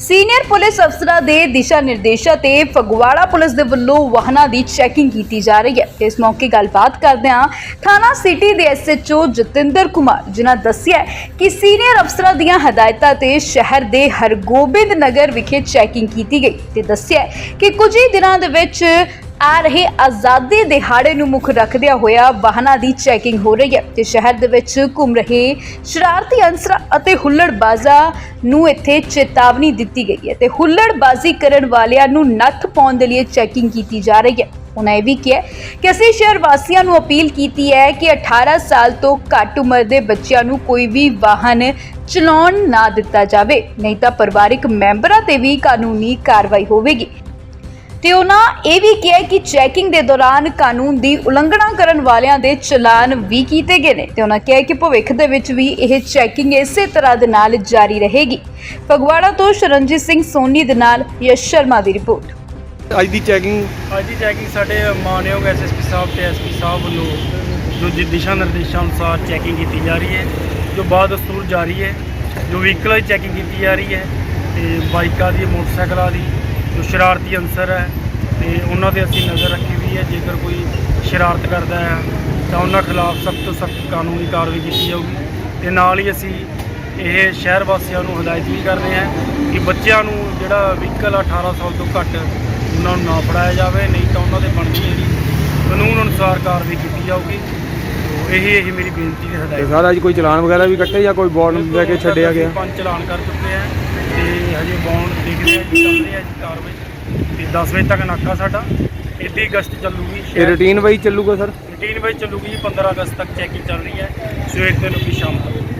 Senior police ਅਫਸਰਾਂ ਦੇ ਦਿਸ਼ਾ ਨਿਰਦੇਸ਼ਾਂ ਤੇ ਫਗਵਾੜਾ ਪੁਲਿਸ ਦੇ ਵੱਲੋਂ ਵਾਹਨਾਂ ਦੀ ਚੈਕਿੰਗ ਕੀਤੀ ਜਾ ਰਹੀ ਹੈ। ਤੇ ਇਸ ਮੌਕੇ ਗੱਲਬਾਤ ਕਰਦਿਆਂ ਥਾਣਾ ਸਿਟੀ ਦੇ ਐਸਐਚਓ ਜਤਿੰਦਰ ਕੁਮਾਰ, ਜਿਨ੍ਹਾਂ ਦੱਸਿਆ ਕਿ ਸੀਨੀਅਰ ਅਫਸਰਾਂ ਦੀਆਂ ਹਦਾਇਤਾਂ ਤੇ ਸ਼ਹਿਰ ਦੇ ਹਰਗੋਬਿੰਦ ਨਗਰ ਵਿਖੇ ਚੈਕਿੰਗ ਕੀਤੀ ਗਈ ਤੇ ਦੱਸਿਆ ਕਿ ਕੁਝ ਹੀ ਦਿਨਾਂ ਦੇ ਵਿੱਚ ਆ ਰਹੇ ਆਜ਼ਾਦੀ ਦਿਹਾੜੇ ਨੂੰ ਮੁੱਖ ਰੱਖਦਿਆਂ ਹੋਇਆ ਵਾਹਨਾਂ ਦੀ ਚੈਕਿੰਗ ਹੋ ਰਹੀ ਹੈ ਤੇ ਸ਼ਹਿਰ ਦੇ ਵਿੱਚ ਘੁੰਮ ਰਹੇ ਸ਼ਰਾਰਤੀ ਅਨਸਰਾਂ ਅਤੇ ਹੁੱਲੜਬਾਜ਼ਾਂ ਨੂੰ ਇੱਥੇ ਚੇਤਾਵਨੀ ਦਿੱਤੀ ਗਈ ਹੈ ਤੇ ਹੁੱਲੜਬਾਜ਼ੀ ਕਰਨ ਵਾਲਿਆਂ ਨੂੰ ਨੱਥ ਪਾਉਣ ਦੇ ਲਈ ਚੈਕਿੰਗ ਕੀਤੀ ਜਾ ਰਹੀ ਹੈ। ਉਹਨਾਂ ਇਹ ਵੀ ਕਿਹਾ ਕਿ ਅਸੀਂ ਸ਼ਹਿਰ ਵਾਸੀਆਂ ਨੂੰ ਅਪੀਲ ਕੀਤੀ ਹੈ ਕਿ 18 ਸਾਲ ਤੋਂ ਘੱਟ ਉਮਰ ਦੇ ਬੱਚਿਆਂ ਨੂੰ ਕੋਈ ਵੀ ਵਾਹਨ ਚਲਾਉਣ ਨਾ ਦਿੱਤਾ ਜਾਵੇ, ਨਹੀਂ ਤਾਂ ਪਰਿਵਾਰਿਕ ਮੈਂਬਰਾਂ ਤੇ ਵੀ ਕਾਨੂੰਨੀ ਕਾਰਵਾਈ ਹੋਵੇਗੀ। ਤੇ ਉਹਨਾਂ ਇਹ ਵੀ ਕਿਹਾ ਕਿ ਚੈਕਿੰਗ ਦੇ ਦੌਰਾਨ ਕਾਨੂੰਨ ਦੀ ਉਲੰਘਣਾ ਕਰਨ ਵਾਲਿਆਂ ਦੇ ਚਲਾਨ ਵੀ ਕੀਤੇ ਗਏ ਨੇ ਤੇ ਉਹਨਾਂ ਕਿਹਾ ਕਿ ਭਵਿੱਖ ਦੇ ਵਿੱਚ ਵੀ ਇਹ ਚੈਕਿੰਗ ਇਸੇ ਤਰ੍ਹਾਂ ਦੇ ਨਾਲ ਜਾਰੀ ਰਹੇਗੀ। ਫਗਵਾੜਾ ਤੋਂ ਸ਼ਰਨਜੀਤ ਸਿੰਘ ਸੋਨੀ ਦੇ ਨਾਲ ਯਸ਼ ਸ਼ਰਮਾ ਦੀ ਰਿਪੋਰਟ। ਅੱਜ ਦੀ ਚੈਕਿੰਗ ਅੱਜ ਦੀ ਚੈਕਿੰਗ ਸਾਡੇ ਮਾਨਯੋਗ ਐਸਐਸਪੀ ਸਾਹਿਬ ਤੇ ਐਸਪੀ ਸਾਹਿਬ ਵੱਲੋਂ ਜੋ ਜੀ ਦਿਸ਼ਾ ਨਿਰਦੇਸ਼ਾਂ ਅਨੁਸਾਰ ਚੈਕਿੰਗ ਕੀਤੀ ਜਾ ਰਹੀ ਹੈ ਜੋ ਬਾਅਦ ਦਸਤੂਰ ਜਾਰੀ ਹੈ ਜੋ ਵਹੀਕਲਾਂ ਦੀ ਚੈਕਿੰਗ ਕੀਤੀ ਜਾ ਰਹੀ ਹੈ ਤੇ ਬਾਈਕਾਂ ਦੀ ਮੋਟਰਸਾਈਕਲਾਂ ਦੀ ਜੋ ਸ਼ਰਾਰਤੀ ਅਨਸਰ ਹੈ ਤੇ ਉਹਨਾਂ ਤੇ ਅਸੀਂ ਨਜ਼ਰ ਰੱਖੀ ਹੋਈ ਹੈ। ਜੇਕਰ ਕੋਈ ਸ਼ਰਾਰਤ ਕਰਦਾ ਹੈ ਤਾਂ ਉਹਨਾਂ ਖਿਲਾਫ ਸਖਤ ਤੋਂ ਸਖਤ ਕਾਨੂੰਨੀ ਕਾਰਵਾਈ ਕੀਤੀ ਜਾਊਗੀ। ਤੇ ਨਾਲ ਹੀ ਅਸੀਂ ਇਹ ਸ਼ਹਿਰ ਵਾਸੀਆਂ ਨੂੰ ਹਦਾਇਤ ਵੀ ਕਰਦੇ ਹਾਂ ਕਿ ਬੱਚਿਆਂ ਨੂੰ ਜਿਹੜਾ ਵਹੀਕਲ 18 ਸਾਲ ਤੋਂ ਘੱਟ ਉਹਨਾਂ ਨੂੰ ਨਾ ਫੜਾਇਆ ਜਾਵੇ ਨਹੀਂ ਤਾਂ ਉਹਨਾਂ ਦੇ ਬਣਦੀ ਜਿਹੜੀ ਕਾਨੂੰਨ ਅਨੁਸਾਰ ਕਾਰਵਾਈ ਕੀਤੀ ਜਾਊਗੀ। ਇਹ ਇਹ ਮੇਰੀ ਬੇਨਤੀ ਤੇ ਹਦਾਇਤ। ਸਰ ਅੱਜ ਕੋਈ ਚਲਾਨ ਵਗੈਰਾ ਵੀ ਕੱਟੇ ਜਾਂ ਕੋਈ ਬੋਰਡ ਲੈ ਕੇ ਛੱਡਿਆ ਗਿਆ? ਪੰਜ ਚਲਾਨ ਕਰ ਚੁੱਕੇ ਆ। ਤੇ ਹਜੇ ਬੌਂਡ ਦੇਖਦੇ ਆ ਜੀ ਚੱਲ ਰਹੀ ਹੈ ਜੀ ਕਾਰਵਾਈ ਤੇ 10 ਵਜੇ ਤੱਕ ਨਾਕਾ ਸਾਡਾ। 31 ਅਗਸਤ ਚੱਲੂਗੀ ਇਹ ਰੂਟੀਨ ਵਾਈਜ਼ ਚੱਲੂਗਾ ਸਰ? ਰੂਟੀਨ ਵਿੱਚ ਚੱਲੂਗੀ ਜੀ 15 ਅਗਸਤ ਤੱਕ ਚੈਕਿੰਗ ਚੱਲ ਰਹੀ ਹੈ। ਸਵੇਰ ਤੋਂ ਲੈ ਕੇ ਸ਼ਾਮ ਤੱਕ।